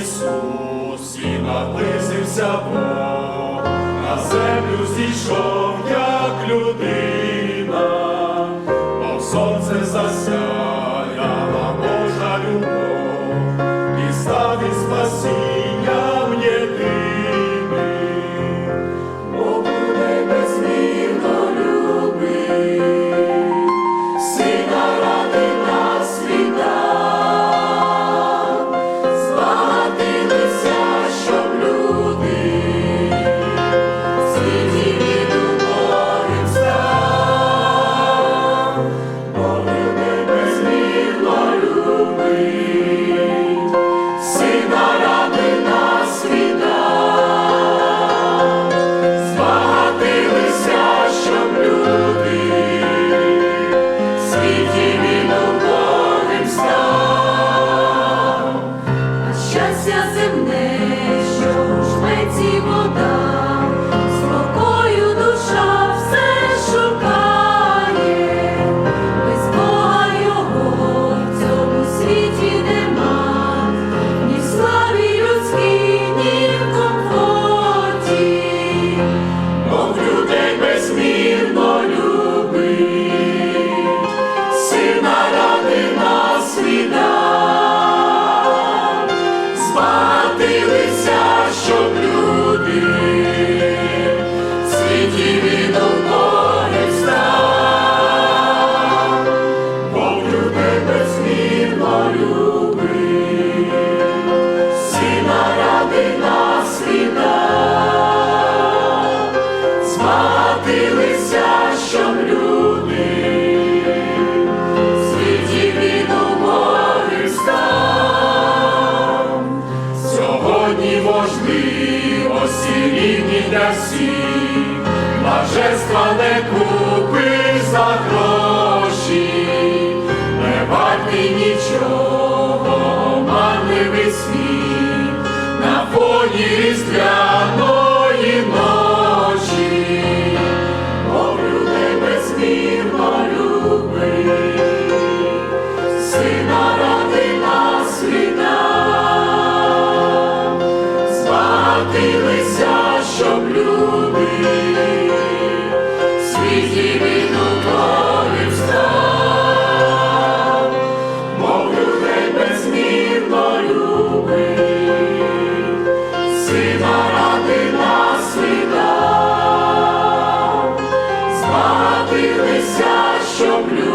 Ісус, і наблизився Бог, на землю зійшов, як людина, бо сонце засяяла Божа любов. для всіх, блаженства не купиш за гроші, не вартий нічого, манливий світ на фоні різдвя. Молотилися, щоб люди світі війну полі встав, мов людей безмірно любив, сина ради нас віддав, збагатилися, щоб люди.